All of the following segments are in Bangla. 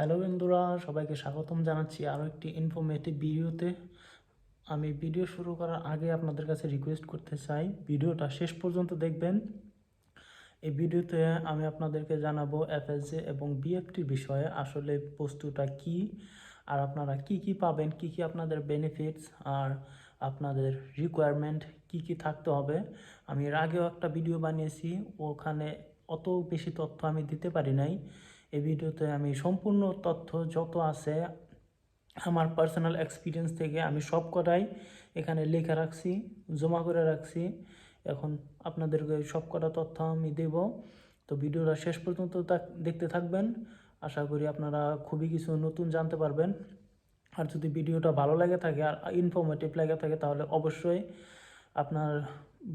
হ্যালো বন্ধুরা, সবাইকে স্বাগতম জানাচ্ছি আরও একটি ইনফরমেটিভ ভিডিওতে। আমি ভিডিও শুরু করার আগে আপনাদের কাছে রিকোয়েস্ট করতে চাই, ভিডিওটা শেষ পর্যন্ত দেখবেন। এই ভিডিওতে আমি আপনাদেরকে জানাব এফএসজে এবং বিএফটি বিষয়ে আসলে বস্তুটা কি, আর আপনারা কি কি পাবেন, কি কি আপনাদের বেনিফিটস আর আপনাদের রিকোয়ারমেন্ট কি কি থাকতে হবে। আমি এর আগেও একটা ভিডিও বানিয়েছি, ওখানে অত বেশি তথ্য আমি দিতে পারি নাই। এই ভিডিওতে আমি সম্পূর্ণ তথ্য যত আছে আমার পার্সোনাল এক্সপিরিয়েন্স থেকে আমি সব কটাই এখানে লেখা রাখছি, জমা করে রাখছি। এখন আপনাদেরকে সব কটা তথ্য আমি দেব। তো ভিডিওটা শেষ পর্যন্ত দেখতে থাকবেন। আশা করি আপনারা খুবই কিছু নতুন জানতে পারবেন। আর যদি ভিডিওটা ভালো লাগে থাকে আর ইনফরমেটিভ লাগে থাকে, তাহলে অবশ্যই আপনার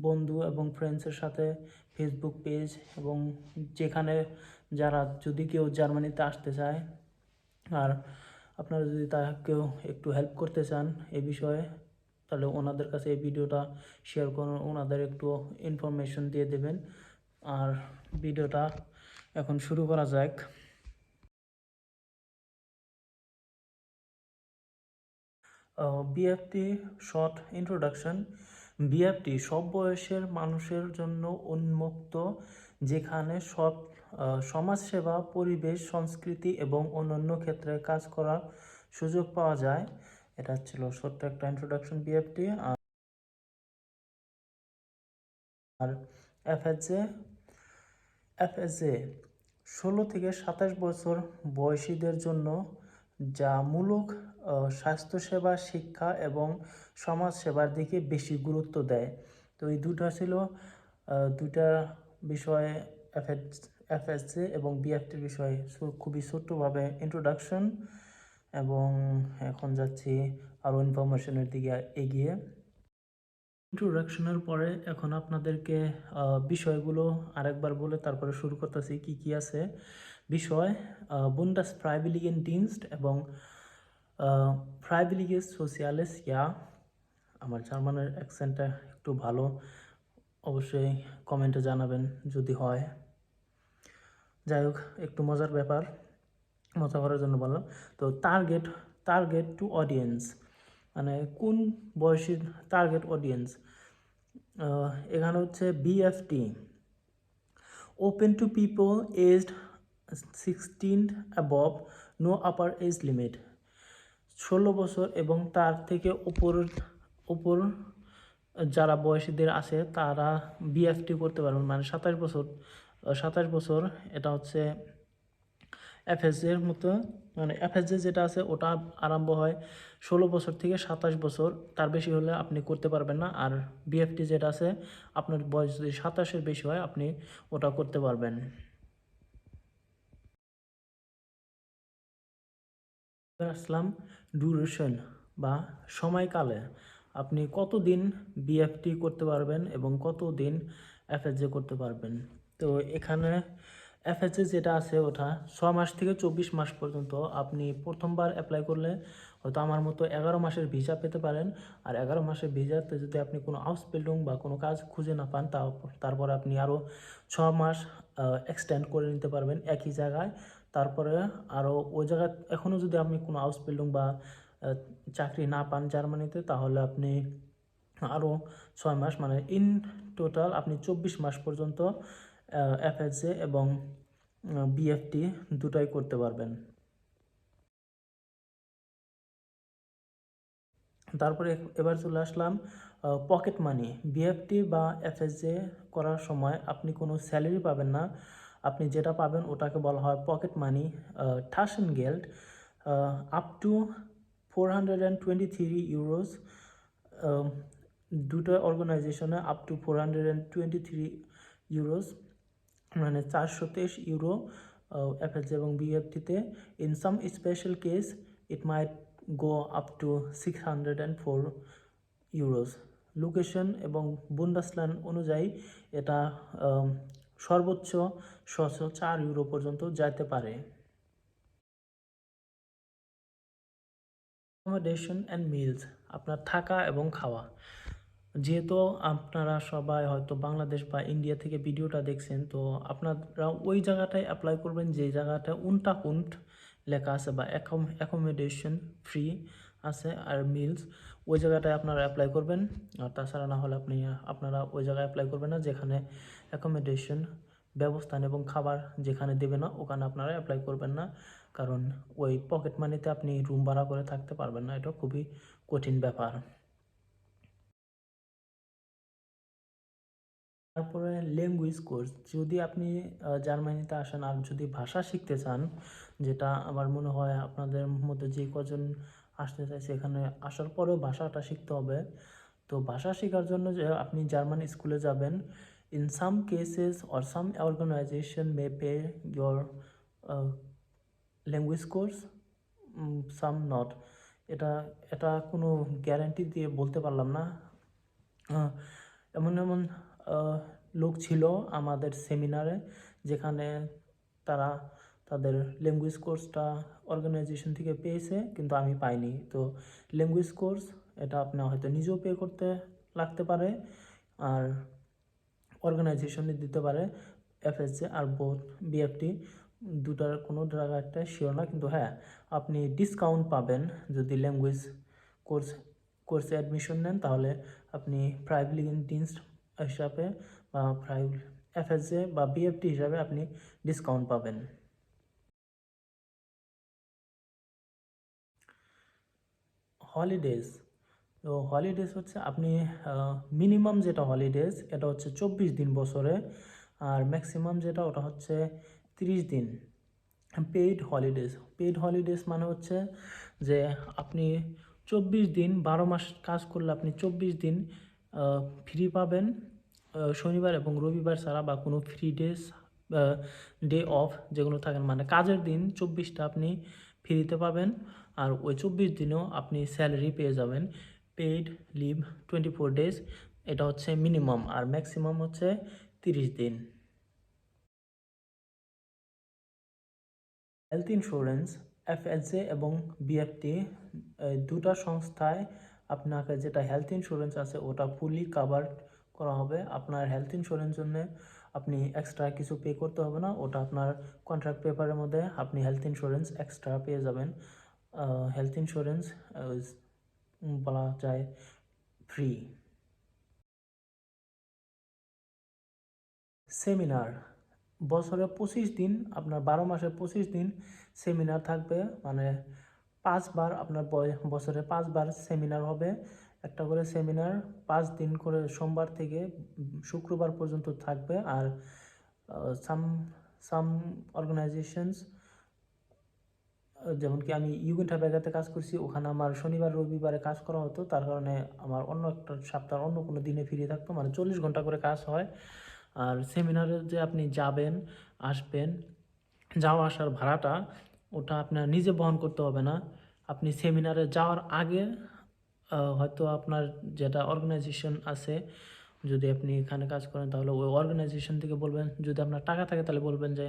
বন্ধু এবং ফ্রেন্ডসের সাথে ফেসবুক পেজ এবং যেখানে যারা যদি কেউ জার্মানিতে আসতে চায় আর আপনারা যদি তাকেও একটু হেল্প করতে চান এ বিষয়ে, তাহলে ওনাদের কাছে এই ভিডিওটা শেয়ার করুন, ওনাদের একটু ইনফরমেশন দিয়ে দেবেন। আর ভিডিওটা এখন শুরু করা যাক। বিএফটি শর্ট ইন্ট্রোডাকশন বিএফটি সব বয়সের মানুষের জন্য উন্মুক্ত, যেখানে সব সমাজসেবা, পরিবেশ, সংস্কৃতি এবং অন্যান্য ক্ষেত্রে কাজ করার সুযোগ পাওয়া যায়। এটা ছিল ছোট্ট একটা ইন্ট্রোডাকশন বিএফটি আর এফএসজে এফএসজে ষোলো থেকে সাতাশ বছর বয়সীদের জন্য যা মূলক স্বাস্থ্যসেবা, শিক্ষা এবং সমাজসেবার দিকে বেশি গুরুত্ব দেয়। তো এই দুটা ছিল দুটা বিষয়ে এফএস এফএসজে এবং বিএফটির বিষয়ে খুবই ছোট্টভাবে ইন্ট্রোডাকশন এবং এখন যাচ্ছি আরও ইনফরমেশনের দিকে এগিয়ে। ইন্ট্রোডাকশনের পরে এখন আপনাদেরকে বিষয়গুলো আরেকবার বলে তারপরে শুরু করতেছি কি কি আছে। বিষয় বুন্ডাস ফ্রাইবিলিগেন ডিনস্ট এবং ফ্রাইবিলিগেস সোশিয়ালেস ইয়া, আমার জার্মানের অ্যাকসেন্টটা একটু ভালো, অবশ্যই কমেন্টে জানাবেন যদি হয়। যাই হোক একটু মজার ব্যাপার, মজা করার জন্য বললাম। তো টার্গেট টার্গেট টু অডিয়েন্স মানে কোন বয়সীর টার্গেট অডিয়েন্স এখানে হচ্ছে BFT open to people aged sixteen above no upper age limit ষোলো বছর এবং তার থেকে উপর উপর যারা বয়সীদের আছে, তারা বিএফটি করতে পারবেন। মানে সাতাশ বছর সাতাশ বছর, এটা হচ্ছে এফএসজের মতো। মানে এফএসজে যেটা আছে, ওটা আরম্ভ হয় ষোলো বছর থেকে সাতাশ বছর। তার বেশি হলে আপনি করতে পারবেন না। আর বিএফটি যেটা আছে, আপনার বয়স যদি সাতাশের বেশি হয়, আপনি ওটা করতে পারবেন। আসলাম ডুরেশন বা সময়কালে। আপনি কতদিন বিএফটি করতে পারবেন এবং কতদিন এফএসজে করতে পারবেন? তো এখানে এফএসজে যেটা আছে ওটা ছ মাস থেকে চব্বিশ মাস পর্যন্ত আপনি প্রথমবার অ্যাপ্লাই করলে হয়তো আমার মতো এগারো মাসের ভিসা পেতে পারেন। আর এগারো মাসের ভিসাতে যদি আপনি কোনো হাউস বিল্ডিং বা কোনো কাজ খুঁজে না পান, তাও তারপরে আপনি আরও ছ মাস এক্সটেন্ড করে নিতে পারবেন একই জায়গায়। তারপরে আরও ওই জায়গায় এখনও যদি আপনি কোনো হাউস বিল্ডিং বা চাকরি না পান জার্মানিতে, তাহলে আপনি আরও ছয় মাস মানে ইন টোটাল আপনি চব্বিশ মাস পর্যন্ত এফএসজে এবং বিএফটি দুটাই করতে পারবেন। তারপরে এবার চলে আসলাম পকেট মানি বিএফটি বা এফএসজে করার সময় আপনি কোনো স্যালারি পাবেন না। আপনি যেটা পাবেন ওটাকে বলা হয় পকেট মানি টাসেন গেল্ড up to four hundred and twenty three euros দুটো অর্গানাইজেশনে up to four hundred and three euros মানে চারশো তেইশ ইউরো এফএসজে এবং বিএফটিতে in some special case it might go up to six hundred and four euros location এবং বুন্ডাসল্যান্ড অনুযায়ী এটা সর্বোচ্চ ছশো চার ইউরো পর্যন্ত যাইতে পারে। অ্যাকোমোডেশন অ্যান্ড মিলস আপনার থাকা এবং খাওয়া। যেহেতু আপনারা সবাই হয়তো বাংলাদেশ বা ইন্ডিয়া থেকে ভিডিওটা দেখছেন, তো আপনারা ওই জায়গাটায় অ্যাপ্লাই করবেন যে জায়গাটা উনটা উন্ট লেখা আছে বা অ্যাকোমোডেশন ফ্রি আছে আর মিলস ওই জায়গাটায় আপনারা অ্যাপ্লাই করবেন। আর তাছাড়া না হলে আপনি, আপনারা ওই জায়গায় অ্যাপ্লাই করবেন না, যেখানে অ্যাকোমোডেশন ব্যবস্থান এবং খাবার যেখানে দেবে না, ওখানে আপনারা অ্যাপ্লাই করবেন না। কারণ ওই পকেট মানিতে আপনি রুম ভাড়া করে থাকতে পারবেন না, এটা খুবই কঠিন ব্যাপার। তারপরে ল্যাঙ্গুয়েজ কোর্স যদি আপনি জার্মানিতে আসেন আর যদি ভাষা শিখতে চান, যেটা আমার মনে হয় আপনাদের মধ্যে যে কজন আসতে চাইছে এখানে আসার পরেও ভাষাটা শিখতে হবে। তো ভাষা শেখার জন্য যে আপনি জার্মান স্কুলে যাবেন in some cases or some organization may pay your language course some not এটা এটা কোনো গ্যারান্টি দিয়ে বলতে পারলাম না। এমন এমন লোক ছিল আমাদের সেমিনারে যেখানে তারা তাদের ল্যাঙ্গুয়েজ কোর্সটা অর্গানাইজেশন থেকে পেয়েছে, কিন্তু আমি পাইনি। তো ল্যাঙ্গুয়েজ কোর্স এটা আপনার হয়তো নিজেও পে করতে লাগতে পারে, আর অর্গানাইজেশনে দিতে পারে এফএসজে আর বোথ বিএফটি দুটার কোনো একটা শিওর না, কিন্তু হ্যাঁ আপনি ডিসকাউন্ট পাবেন যদি ল্যাঙ্গুয়েজ কোর্স কোর্সে অ্যাডমিশন নেন, তাহলে আপনি প্রাইভেট হিসাবে বা প্রাইভেট এফএসজে বা বিএফটি হিসাবে আপনি ডিসকাউন্ট পাবেন। হলিডেজ তো হলিডেজ হচ্ছে আপনি মিনিমাম যেটা হলিডেজ এটা হচ্ছে চব্বিশ দিন বছরে, আর ম্যাক্সিমাম যেটা, ওটা হচ্ছে তিরিশ দিন। পেইড হলিডেজ পেইড হলিডেজ মানে হচ্ছে যে আপনি চব্বিশ দিন, বারো মাস কাজ করলে আপনি চব্বিশ দিন ফ্রি পাবেন শনিবার এবং রবিবার ছাড়া বা কোনো ফ্রি ডেজ ডে অফ যেগুলো থাকেন মানে কাজের দিন চব্বিশটা আপনি ফ্রিতে পাবেন আর ওই চব্বিশ দিনেও আপনি স্যালারি পেয়ে যাবেন। Paid leave twenty four days এটা হচ্ছে মিনিমাম আর ম্যাক্সিমাম হচ্ছে তিরিশ দিন। হেলথ ইন্স্যুরেন্স এফএসজে এবং বিএফটি দুটা সংস্থায় আপনাকে যেটা হেলথ ইন্স্যুরেন্স আছে, ওটা ফুলি কাভার করা হবে। আপনার হেলথ ইন্স্যুরেন্স জন্য আপনি এক্সট্রা কিছু পে করতে হবে না, ওটা আপনার কন্ট্রাক্ট পেপারের মধ্যে আপনি হেলথ ইন্স্যুরেন্স এক্সট্রা পেয়ে যাবেন। হেলথ ইন্স্যুরেন্স বলা যায় ফ্রি সেমিনার বছরে পঁচিশ দিন, আপনার বারো মাসে পঁচিশ দিন সেমিনার থাকবে। মানে পাঁচবার আপনার বছরে পাঁচবার সেমিনার হবে। একটা করে সেমিনার পাঁচ দিন করে সোমবার থেকে শুক্রবার পর্যন্ত থাকবে। আর সাম সাম অর্গানাইজেশনস যেমন কি আমি ইউগেন্টা ব্যাগাতে কাজ করছি, ওখানে আমার শনিবার, রবিবারে কাজ করা হতো। তার কারণে আমার অন্য একটা সপ্তাহ, অন্য কোনো দিনে ফিরে থাকতো। মানে চল্লিশ ঘণ্টা করে কাজ হয়। আর সেমিনারে যে আপনি যাবেন, আসবেন, যাওয়া আসার ভাড়াটা, ওটা আপনার নিজে বহন করতে হবে না। আপনি সেমিনারে যাওয়ার আগে হয়তো আপনার যেটা অর্গানাইজেশন আছে, যদি আপনি এখানে কাজ করেন, তাহলে ওই অর্গানাইজেশন থেকে বলবেন। যদি আপনার টাকা থাকে, তাহলে বলবেন যে,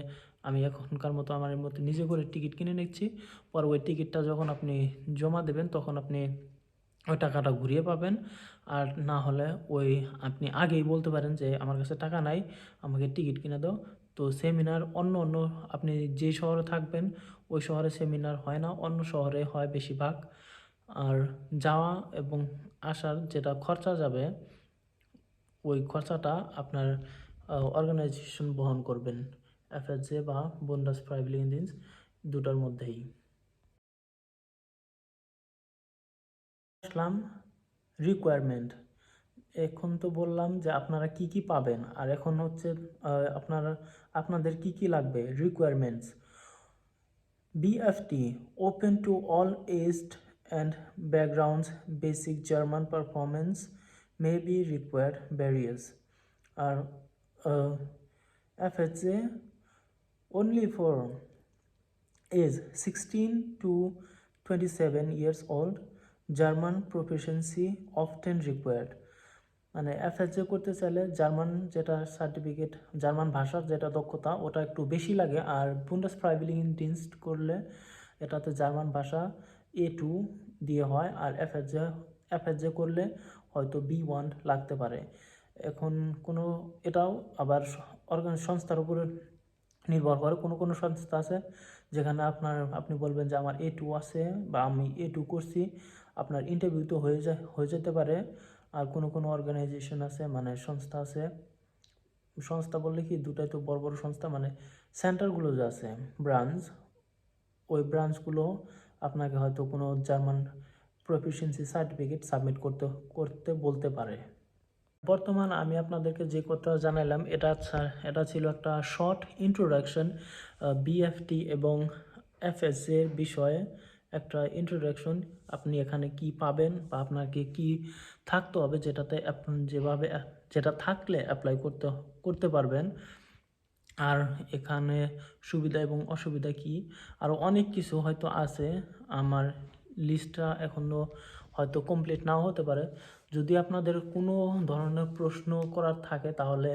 আমি এখনকার মতো আমার মতো নিজে করে টিকিট কিনে নিচ্ছি। পর ওই টিকিটটা যখন আপনি জমা দেবেন, তখন আপনি ওই টাকাটা ঘুরিয়ে পাবেন। আর না হলে ওই আপনি আগেই বলতে পারেন যে, আমার কাছে টাকা নাই, আমাকে টিকিট কিনে দাও। তো সেমিনার অন্য অন্য, আপনি যে শহরে থাকবেন, ওই শহরে সেমিনার হয় না, অন্য শহরে হয় বেশিরভাগ। আর যাওয়া এবং আসার যেটা খরচা যাবে, ওই খরচাটা আপনার অর্গানাইজেশন বহন করবেন। এফএসজে বা বন্ডাস প্রাইভেট ইন্ডিন্স দুটার মধ্যেই। আসলাম রিকোয়ারমেন্ট এখন তো বললাম যে আপনারা কি কি পাবেন, আর এখন হচ্ছে আপনারা, আপনাদের কি কি লাগবে? Requirements BFT open to all aged and backgrounds basic German performance may be required, barriers. আর FHA only for age 16 to 27 years old German proficiency often required. মানে এফএসজে করতে চাইলে জার্মান যেটা সার্টিফিকেট জার্মান ভাষার যেটা দক্ষতা, ওটা একটু বেশি লাগে। আর বুন্ডাস প্রাইভিলিং ডিনস্ট করলে এটাতে জার্মান ভাষা এ টু দিয়ে হয়, আর এফএসজে এফএসজে করলে হয়তো বি ওয়ান লাগতে পারে। এখন কোনো, এটাও আবার অর্গান সংস্থার উপরে নির্ভর করে। কোনো কোনো সংস্থা আছে যেখানে আপনার, আপনি বলবেন যে আমার এ টু আছে বা আমি এ টু করছি, আপনার ইন্টারভিউ তো হয়ে যায়, হয়ে যেতে পারে। আর কোনো কোনো অর্গানাইজেশন আছে মানে সংস্থা আছে, সংস্থা বললে কি দুটাই তো বড় বড় সংস্থা মানে সেন্টারগুলো যে আছে ব্রাঞ্চ ওই ব্রাঞ্চগুলো আপনাকে হয়তো কোনো জার্মান প্রফিসিয়েন্সি সার্টিফিকেট সাবমিট করতে করতে বলতে পারে। বর্তমান আমি আপনাদেরকে যে কথা জানালাম এটা এটা ছিল একটা শর্ট ইন্ট্রোডাকশন বিএফটি এবং এর বিষয়ে একটা ইন্ট্রোডাকশন আপনি এখানে কি পাবেন বা আপনাকে কি থাকতে হবে যেটাতে যেভাবে, যেটা থাকলে অ্যাপ্লাই করতে করতে পারবেন। আর এখানে সুবিধা এবং অসুবিধা কি? আরও অনেক কিছু হয়তো আছে। আমার লিস্টটা এখনও হয়তো কমপ্লিট নাও হতে পারে। যদি আপনাদের কোনো ধরনের প্রশ্ন করার থাকে, তাহলে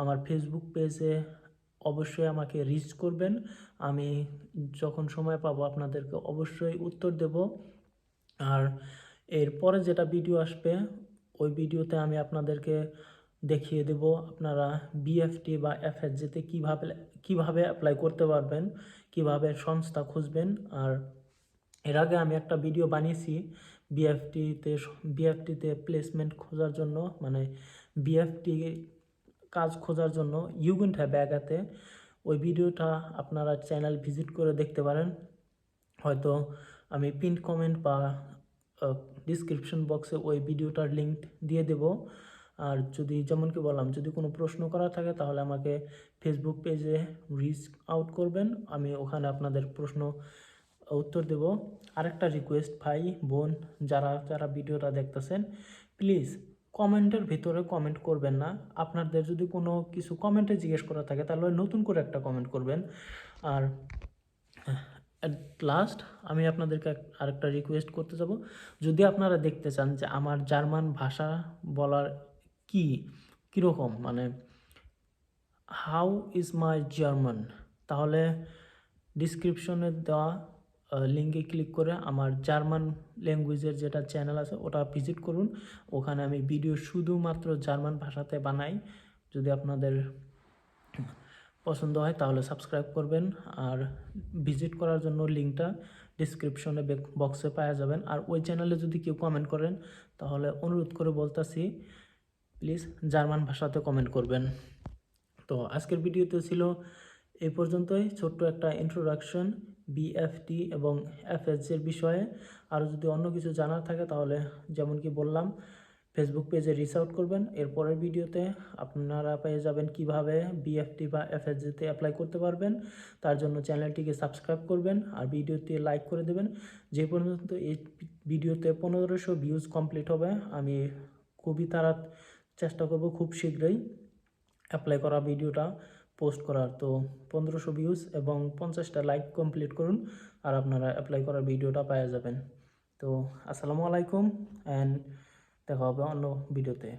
আমার ফেসবুক পেজে অবশ্যই আমাকে রিচ করবেন। আমি যখন সময় পাবো, আপনাদেরকে অবশ্যই উত্তর দেব। আর এরপরে যেটা ভিডিও আসবে, ওই ভিডিওতে আমি আপনাদেরকে দেখিয়ে দেব আপনারা বিএফটি বা এফএসজিতে কীভাবে কীভাবে অ্যাপ্লাই করতে পারবেন, কীভাবে সংস্থা খুঁজবেন। আর এর আগে আমি একটা ভিডিও বানিয়েছি বিএফটিতে বিএফটিতে প্লেসমেন্ট খোঁজার জন্য মানে বিএফটি কাজ খোঁজার জন্য ইউগেন্ট ব্যাগাতে ওই ভিডিওটা আপনারা চ্যানেল ভিজিট করে দেখতে পারেন। হয়তো আমি পিন কমেন্ট বা ডিসক্রিপশন বক্সে ওই ভিডিওটার লিঙ্ক দিয়ে দেব। আর যদি, যেমন কি বললাম, যদি কোনো প্রশ্ন করা থাকে তাহলে আমাকে ফেসবুক পেজে রিচ আউট করবেন। আমি ওখানে আপনাদের প্রশ্ন উত্তর দেব। আরেকটা রিকোয়েস্ট ভাই, বোন, যারা যারা ভিডিওটা দেখতেছেন প্লিজ কমেন্টের ভিতরে কমেন্ট করবেন না। আপনাদের যদি কোনো কিছু কমেন্টে জিজ্ঞেস করা থাকে, তাহলে নতুন করে একটা কমেন্ট করবেন। আর অ্যাট লাস্ট আমি আপনাদেরকে আরেকটা রিকোয়েস্ট করতে যাব। যদি আপনারা দেখতে চান যে আমার জার্মান ভাষা বলার কি, কীরকম মানে হাউ ইজ মাই জার্মান তাহলে ডিসক্রিপশনে দেওয়া লিঙ্কে ক্লিক করে আমার জার্মান ল্যাঙ্গুয়েজের যেটা চ্যানেল আছে, ওটা ভিজিট করুন। ওখানে আমি ভিডিও শুধুমাত্র জার্মান ভাষাতে বানাই। যদি আপনাদের পছন্দ হয়, তাহলে সাবস্ক্রাইব করবেন। আর ভিজিট করার জন্য লিঙ্কটা ডিসক্রিপশনে বক্সে পাওয়া যাবেন। আর ওই চ্যানেলে যদি কেউ কমেন্ট করেন, তাহলে অনুরোধ করে বলতাছি প্লিজ জার্মান ভাষাতে কমেন্ট করবেন। তো আজকের ভিডিওতে ছিল এই পর্যন্তই। ছোট্ট একটা ইন্ট্রোডাকশন বিএফটি এবং এফএসজির বিষয়ে। আর যদি অন্য কিছু জানার থাকে তাহলে যেমন কি বললাম ফেসবুক পেজে রিচ আউট করবেন। এরপরের ভিডিওতে আপনারা পেয়ে যাবেন কীভাবে বিএফটি বা এফএসজিতে অ্যাপ্লাই করতে পারবেন। তার জন্য চ্যানেলটিকে সাবস্ক্রাইব করবেন আর ভিডিওটি লাইক করে দেবেন। যে পর্যন্ত এই ভিডিওতে পনেরোশো ভিউজ কমপ্লিট হবে, আমি খুবই তাড়া চেষ্টা করব খুব শীঘ্রই অ্যাপ্লাই করা ভিডিওটা। পোস্ট করার। তো পনেরোশো ভিউজ এবং পঞ্চাশটা লাইক কমপ্লিট করুন আর আপনারা অ্যাপ্লাই করার ভিডিওটা পাওয়া যাবেন। তো আসসালামু আলাইকুম অ্যান্ড দেখা হবে অন্য ভিডিওতে